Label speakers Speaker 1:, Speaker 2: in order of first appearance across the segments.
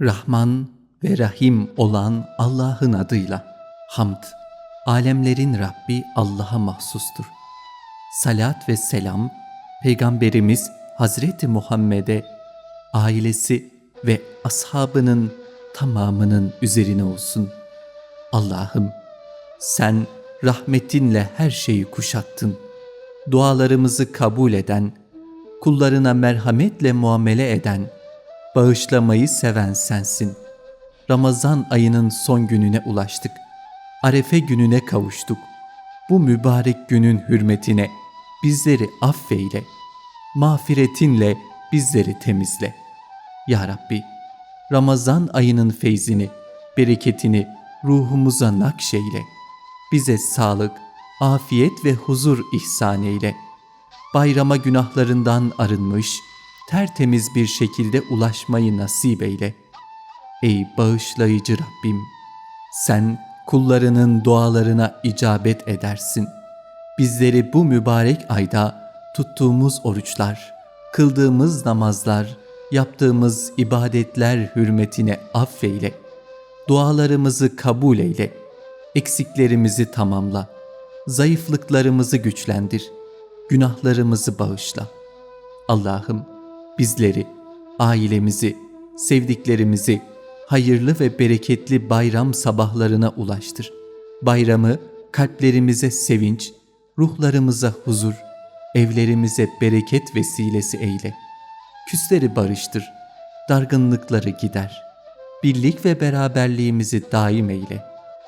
Speaker 1: Rahman ve Rahim olan Allah'ın adıyla. Hamd, alemlerin Rabbi Allah'a mahsustur. Salat ve selam, Peygamberimiz Hazreti Muhammed'e, ailesi ve ashabının tamamının üzerine olsun. Allah'ım, sen rahmetinle her şeyi kuşattın. Dualarımızı kabul eden, kullarına merhametle muamele eden, bağışlamayı seven sensin. Ramazan ayının son gününe ulaştık. Arefe gününe kavuştuk. Bu mübarek günün hürmetine bizleri affeyle. Mağfiretinle bizleri temizle. Ya Rabbi, Ramazan ayının feyzini, bereketini ruhumuza nakşeyle. Bize sağlık, afiyet ve huzur ihsan eyle. Bayrama günahlarından arınmış, tertemiz bir şekilde ulaşmayı nasip eyle. Ey bağışlayıcı Rabbim, sen kullarının dualarına icabet edersin. Bizleri bu mübarek ayda tuttuğumuz oruçlar, kıldığımız namazlar, yaptığımız ibadetler hürmetine affeyle. Dualarımızı kabul eyle. Eksiklerimizi tamamla. Zayıflıklarımızı güçlendir. Günahlarımızı bağışla. Allah'ım bizleri, ailemizi, sevdiklerimizi hayırlı ve bereketli bayram sabahlarına ulaştır. Bayramı kalplerimize sevinç, ruhlarımıza huzur, evlerimize bereket vesilesi eyle. Küsleri barıştır, dargınlıkları gider. Birlik ve beraberliğimizi daim eyle.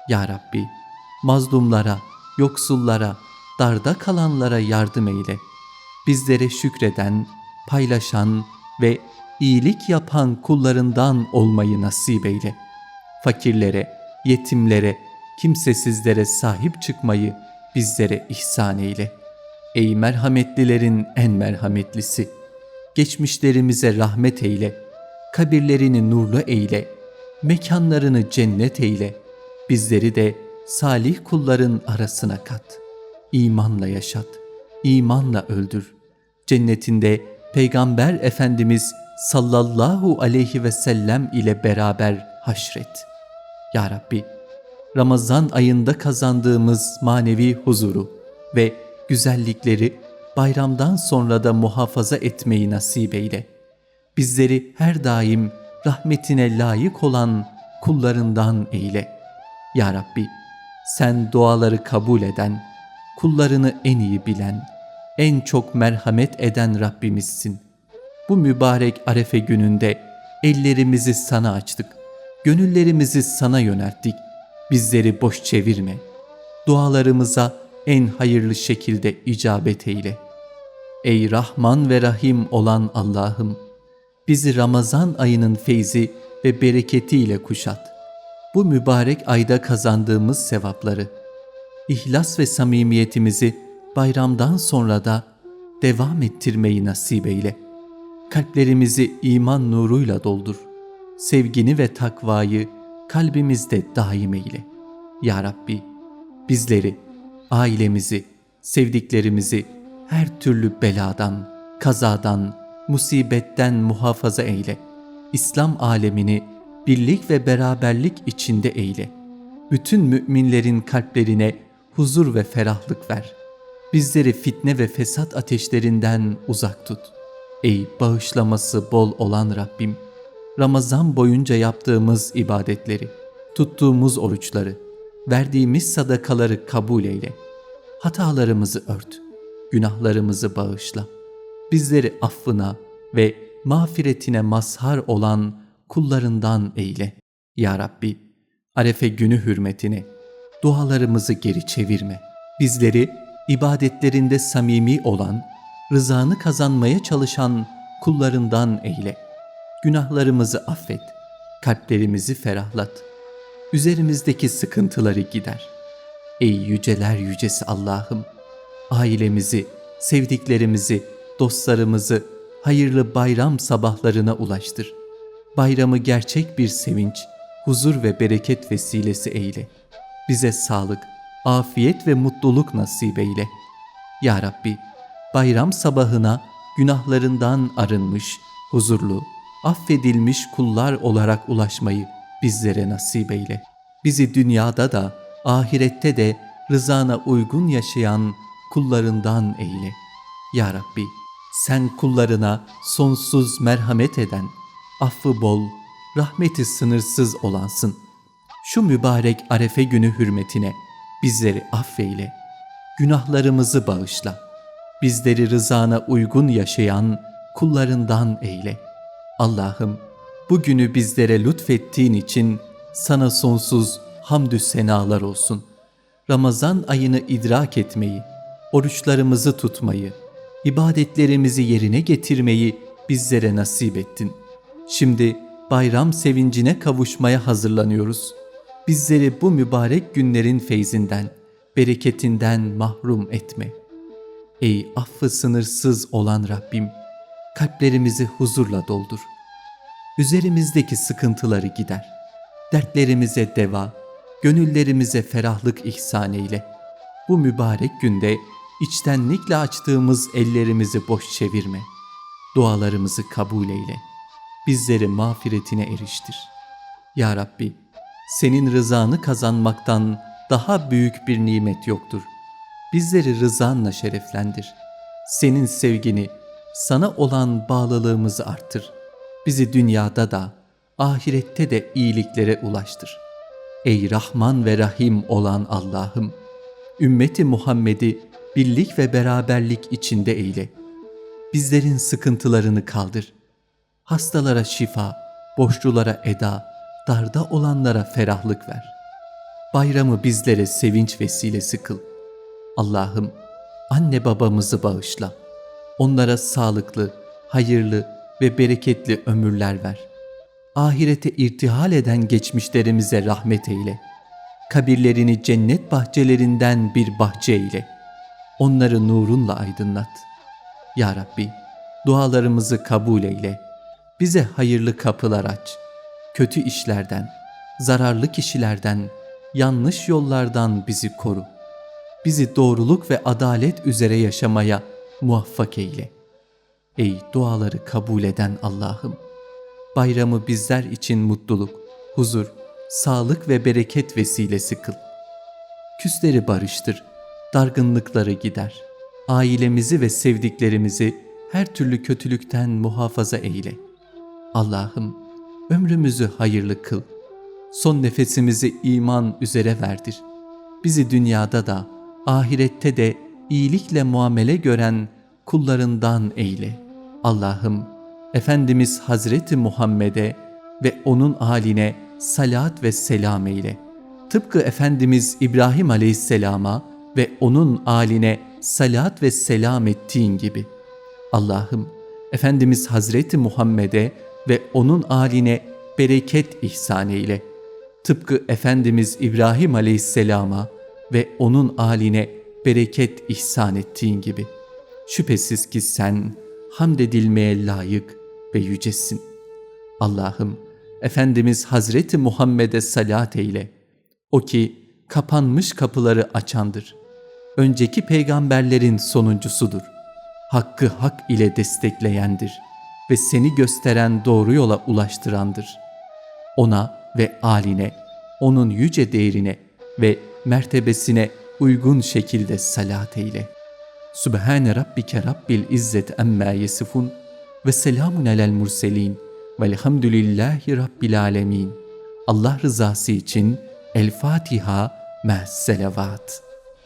Speaker 1: Ya Rabbi, mazlumlara, yoksullara, darda kalanlara yardım eyle. Bizlere şükreden, paylaşan ve iyilik yapan kullarından olmayı nasip eyle. Fakirlere, yetimlere, kimsesizlere sahip çıkmayı bizlere ihsan eyle. Ey merhametlilerin en merhametlisi, geçmişlerimize rahmet eyle, kabirlerini nurlu eyle, mekanlarını cennet eyle, bizleri de salih kulların arasına kat. İmanla yaşat, imanla öldür. Cennetinde Peygamber Efendimiz sallallahu aleyhi ve sellem ile beraber haşret. Ya Rabbi, Ramazan ayında kazandığımız manevi huzuru ve güzellikleri bayramdan sonra da muhafaza etmeyi nasip eyle. Bizleri her daim rahmetine layık olan kullarından eyle. Ya Rabbi, sen duaları kabul eden, kullarını en iyi bilen, en çok merhamet eden Rabbimizsin. Bu mübarek arefe gününde ellerimizi sana açtık, gönüllerimizi sana yönelttik. Bizleri boş çevirme. Dualarımıza en hayırlı şekilde icabet eyle. Ey Rahman ve Rahim olan Allah'ım, bizi Ramazan ayının feyzi ve bereketiyle kuşat. Bu mübarek ayda kazandığımız sevapları, ihlas ve samimiyetimizi bayramdan sonra da devam ettirmeyi nasip eyle. Kalplerimizi iman nuruyla doldur. Sevgini ve takvayı kalbimizde daim eyle. Ya Rabbi, bizleri, ailemizi, sevdiklerimizi her türlü beladan, kazadan, musibetten muhafaza eyle. İslam alemini birlik ve beraberlik içinde eyle. Bütün müminlerin kalplerine huzur ve ferahlık ver. Bizleri fitne ve fesat ateşlerinden uzak tut. Ey bağışlaması bol olan Rabbim, Ramazan boyunca yaptığımız ibadetleri, tuttuğumuz oruçları, verdiğimiz sadakaları kabul eyle. Hatalarımızı ört, günahlarımızı bağışla. Bizleri affına ve mağfiretine mazhar olan kullarından eyle. Ya Rabbi, Arefe günü hürmetine dualarımızı geri çevirme. Bizleri ibadetlerinde samimi olan, rızanı kazanmaya çalışan kullarından eyle. Günahlarımızı affet, kalplerimizi ferahlat. Üzerimizdeki sıkıntıları gider. Ey yüceler yücesi Allah'ım, ailemizi, sevdiklerimizi, dostlarımızı hayırlı bayram sabahlarına ulaştır. Bayramı gerçek bir sevinç, huzur ve bereket vesilesi eyle. Bize sağlık, afiyet ve mutluluk nasip eyle. Ya Rabbi, bayram sabahına günahlarından arınmış, huzurlu, affedilmiş kullar olarak ulaşmayı bizlere nasip eyle. Bizi dünyada da ahirette de rızana uygun yaşayan kullarından eyle. Ya Rabbi sen kullarına sonsuz merhamet eden, affı bol, rahmeti sınırsız olansın. Şu mübarek arefe günü hürmetine bizleri affeyle, günahlarımızı bağışla. Bizleri rızana uygun yaşayan kullarından eyle. Allah'ım bu günü bizlere lütfettiğin için sana sonsuz hamdü senalar olsun. Ramazan ayını idrak etmeyi, oruçlarımızı tutmayı, ibadetlerimizi yerine getirmeyi bizlere nasip ettin. Şimdi bayram sevincine kavuşmaya hazırlanıyoruz. Bizleri bu mübarek günlerin feyzinden, bereketinden mahrum etme. Ey affı sınırsız olan Rabbim, kalplerimizi huzurla doldur. Üzerimizdeki sıkıntıları gider. Dertlerimize deva, gönüllerimize ferahlık ihsan eyle. Bu mübarek günde içtenlikle açtığımız ellerimizi boş çevirme. Dualarımızı kabul eyle. Bizleri mağfiretine eriştir. Ya Rabbi, senin rızanı kazanmaktan daha büyük bir nimet yoktur. Bizleri rızanla şereflendir. Senin sevgini, sana olan bağlılığımızı arttır. Bizi dünyada da, ahirette de iyiliklere ulaştır. Ey Rahman ve Rahim olan Allah'ım, ümmeti Muhammed'i birlik ve beraberlik içinde eyle. Bizlerin sıkıntılarını kaldır. Hastalara şifa, borçlulara eda, darda olanlara ferahlık ver. Bayramı bizlere sevinç vesilesi kıl. Allah'ım anne babamızı bağışla. Onlara sağlıklı, hayırlı ve bereketli ömürler ver. Ahirete irtihal eden geçmişlerimize rahmet eyle. Kabirlerini cennet bahçelerinden bir bahçe eyle. Onları nurunla aydınlat. Ya Rabbi, dualarımızı kabul eyle. Bize hayırlı kapılar aç. Kötü işlerden, zararlı kişilerden, yanlış yollardan bizi koru. Bizi doğruluk ve adalet üzere yaşamaya muvaffak eyle. Ey duaları kabul eden Allah'ım! Bayramı bizler için mutluluk, huzur, sağlık ve bereket vesilesi kıl. Küsleri barıştır, dargınlıkları gider. Ailemizi ve sevdiklerimizi her türlü kötülükten muhafaza eyle. Allah'ım ömrümüzü hayırlı kıl. Son nefesimizi iman üzere verdir. Bizi dünyada da ahirette de iyilikle muamele gören kullarından eyle. Allah'ım Efendimiz Hazreti Muhammed'e ve onun haline salat ve selam eyle. Tıpkı Efendimiz İbrahim Aleyhisselam'a ve onun aline salat ve selam ettiğin gibi. Allah'ım Efendimiz Hazreti Muhammed'e ve onun aline bereket ihsan eyle. Tıpkı Efendimiz İbrahim Aleyhisselam'a ve onun aline bereket ihsan ettiğin gibi. Şüphesiz ki sen hamd edilmeye layık ve yücesin. Allah'ım Efendimiz Hazreti Muhammed'e salat eyle. O ki kapanmış kapıları açandır. Önceki peygamberlerin sonuncusudur. Hakkı hak ile destekleyendir ve seni gösteren doğru yola ulaştırandır. Ona ve aline, onun yüce değerine ve mertebesine uygun şekilde salat eyle. Sübhane Rabbike Rabbil İzzet Emma Yesifun ve selamun alel murselin velhamdülillahi Rabbil Alemin. Allah rızası için El Fatiha Me's Selavat.